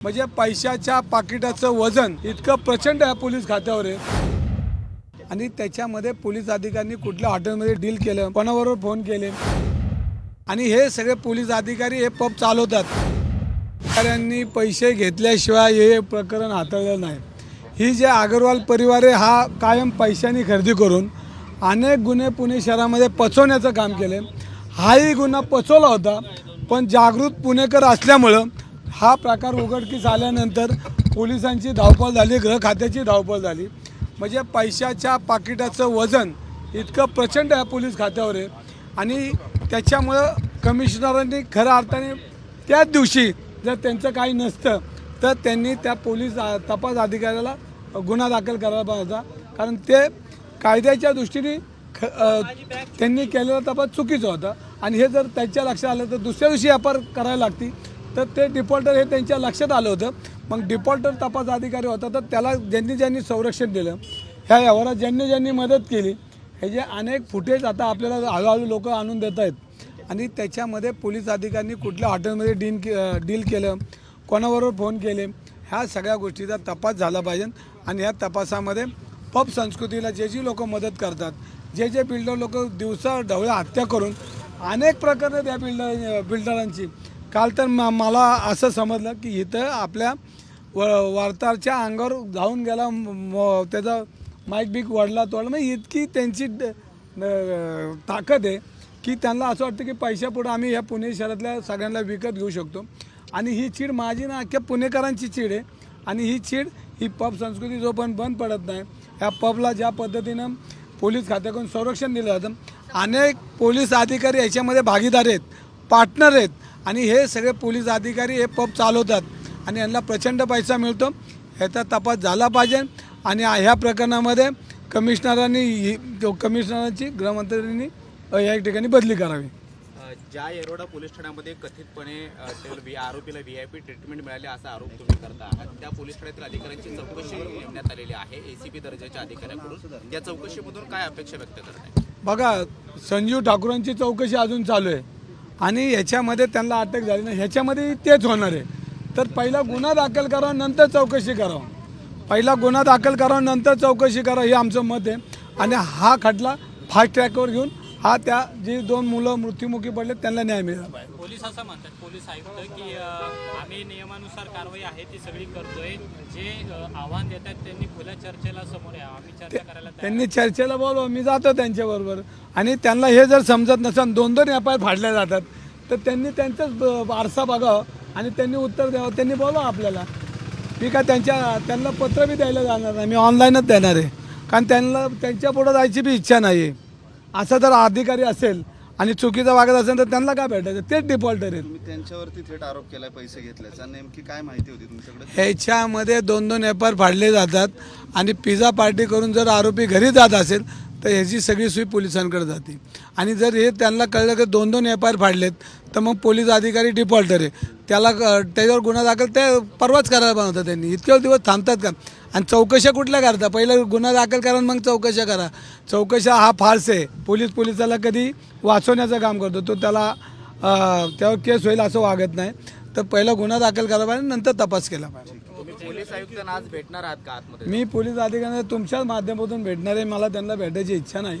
म्हणजे पैशाच्या पाकिटाचं वजन इतकं प्रचंड आहे पोलीस खात्यावर आहे. आणि त्याच्यामध्ये पोलीस अधिकाऱ्यांनी कुठल्या हॉटेलमध्ये डील केलं कोणाबरोबर फोन केले. आणि हे सगळे पोलीस अधिकारी हे पब चालवतात. अधिकाऱ्यांनी पैसे घेतल्याशिवाय हे प्रकरण हाताळलं नाही. ही जे अगरवाल परिवार आहे हा कायम पैशांनी खरेदी करून अनेक गुन्हे पुणे शहरामध्ये पचवण्याचं काम केले हाही गुन्हा पचवला होता पण जागृत पुणेकर असल्यामुळं हा प्रकार उघडकीस आल्यानंतर पोलिसांची धावपळ झाली गृह खात्याची धावपळ झाली. म्हणजे पैशाच्या पाकिटाचं वजन इतकं प्रचंड आहे पोलीस खात्यावर आहे. आणि त्याच्यामुळं कमिशनरांनी खऱ्या अर्थाने त्याच दिवशी जर त्यांचं काही नसतं तर त्यांनी त्या पोलीस तपास अधिकाऱ्याला गुन्हा दाखल करायला पाहिजे. होता कारण ते कायद्याच्या दृष्टीने ख त्यांनी केलेला तपास चुकीचा होता. आणि हे जर त्यांच्या लक्षात आलं तर दुसऱ्या दिवशी व्यापार करायला लागती तर ते डिफॉल्टर हे त्यांच्या लक्षात आलं होतं. मग डिफॉल्टर तपास अधिकारी होता तर त्याला ज्यांनी ज्यांनी संरक्षण दिलं ह्या व्यवहारात ज्यांनी ज्यांनी मदत केली हे जे अनेक फुटेज आता आपल्याला हळूहळू लोक आणून देत आहेत आणि त्याच्यामध्ये पोलीस अधिकाऱ्यांनी कुठल्या हॉटेलमध्ये डील के डील केलं कोणाबरोबर फोन केले ह्या सगळ्या गोष्टीचा तपास झाला पाहिजे. आणि ह्या तपासामध्ये पब संस्कृतीला जे जी लोक मदत करतात जे जे बिल्डर लोक दिवसा ढवळ्या हत्या करून अनेक प्रकारे त्या बिल्डर बिल्डरांची काल तर म- मला असं समजलं की इथं आपल्या व वार्ताहरच्या अंगावर जाऊन गेला त्याचा माईक बीक वडला तोडला. म्हणजे इतकी त्यांची ताकद आहे की त्यांना असं वाटतं की पैशापुढं आम्ही ह्या पुणे शहरातल्या सगळ्यांना विकत घेऊ शकतो. आणि ही चीड माझी ना अख्ख्या पुणेकरांची चीड आहे. आणि ही चीड ही पब संस्कृती जो पण बंद पडत नाही ह्या पबला ज्या पद्धतीनं पोलीस खात्याकडून संरक्षण दिलं जातं. अनेक पोलीस अधिकारी याच्यामध्ये भागीदार आहेत पार्टनर आहेत. आणि हे सगळे पोलीस अधिकारी हे पब चालवतात. आणि यांना प्रचंड पैसा मिळतो. ह्याचा तपास झाला पाहिजे. आणि ह्या प्रकरणामध्ये कमिशनरांनी कमिशनरांची गृहमंत्र्यांनी या ठिकाणी बदली करावी. ज्या येरोडा पोलीस ठाण्यामध्ये कथितपणे आरोपीला व्ही आय पी ट्रीटमेंट मिळाली असा आरोप तुम्ही करता आहात. त्या पोलीस ठाण्यातील अधिकाऱ्यांची चौकशी नेमण्यात आलेली आहे एसीपी दर्जाच्या अधिकाऱ्यांकडून. या चौकशीमधून काय अपेक्षा व्यक्त करताय? बघा संजीव ठाकूरांची चौकशी अजून चालू आहे. आणि ह्याच्यामध्ये त्यांना अटक झाली नाही. ह्याच्यामध्ये तेच होणार आहे. तर पहिला गुन्हा दाखल करा नंतर चौकशी करावं पहिला गुन्हा दाखल करा नंतर चौकशी करा हे आमचं मत आहे. आणि हा खटला फास्ट ट्रॅकवर घेऊन हा त्या जी दोन मुलं मृत्युमुखी पडले त्यांना न्याय मिळाला पाहिजे. पोलीस असं म्हणतात पोलीस आयुक्त की आम्ही नियमानुसार कारवाई आहे ती सगळी करतोय. जे आव्हान देतात त्यांनी खुल्या चर्चेला समोर या आम्ही चर्चा करायला त्यांनी चर्चेला बोलवा मी जातो त्यांच्याबरोबर. आणि त्यांना हे जर समजत नसेल दोन दोन व्यापार फाडल्या जातात तर त्यांनी त्यांचंच आरसा बघावं आणि त्यांनी उत्तर द्यावं. त्यांनी बोलवा आपल्याला. मी काय त्यांच्या त्यांना पत्र बी द्यायला जाणार नाही. मी ऑनलाईनच देणार आहे. कारण त्यांना त्यांच्या पुढं जायची बी इच्छा नाही आहे असं जर अधिकारी असेल आणि चुकीचा वागत असेल तर त्यांना काय भेटायचं? तेच डिफॉल्टर आहेत तुम्ही त्यांच्यावरती थेट आरोप केलाय पैसे घेतल्याचा नेमकी काय माहिती होती तुमच्याकडे? ह्याच्यामध्ये दोन दोन व्यापार फाडले जातात आणि पिझ्झा पार्टी करून जर आरोपी घरी जात असेल तर ह्याची सगळी सोय पोलिसांकडे जाते. आणि जर हे त्यांना कळलं की दोन दोन व्यापार फाडलेत तर मग पोलीस अधिकारी डिफॉल्टर आहे त्याला क- त्याच्यावर गुन्हा दाखल ते परवाच करायला होता त्यांनी. इतके दिवस थांबतात का? आणि चौकशा कुठल्या करता? पहिलं गुन्हा दाखल करा आणि मग चौकशा करा. चौकशा हा फार्स आहे. पोलीस पोलिसाला कधी वाचवण्याचं काम करतो. तो त्याला अं, त्यावर केस होईल असं वागत नाही. तर पहिला गुन्हा दाखल करायला पाहिजे नंतर तपास केला पाहिजे. तुम्ही पोलीस आयुक्तांना आज भेटणार आहात का आतमध्ये? मी पोलीस अधिकाऱ्यांना तुमच्याच माध्यमातून भेटणार आहे. मला त्यांना भेटायची इच्छा नाही.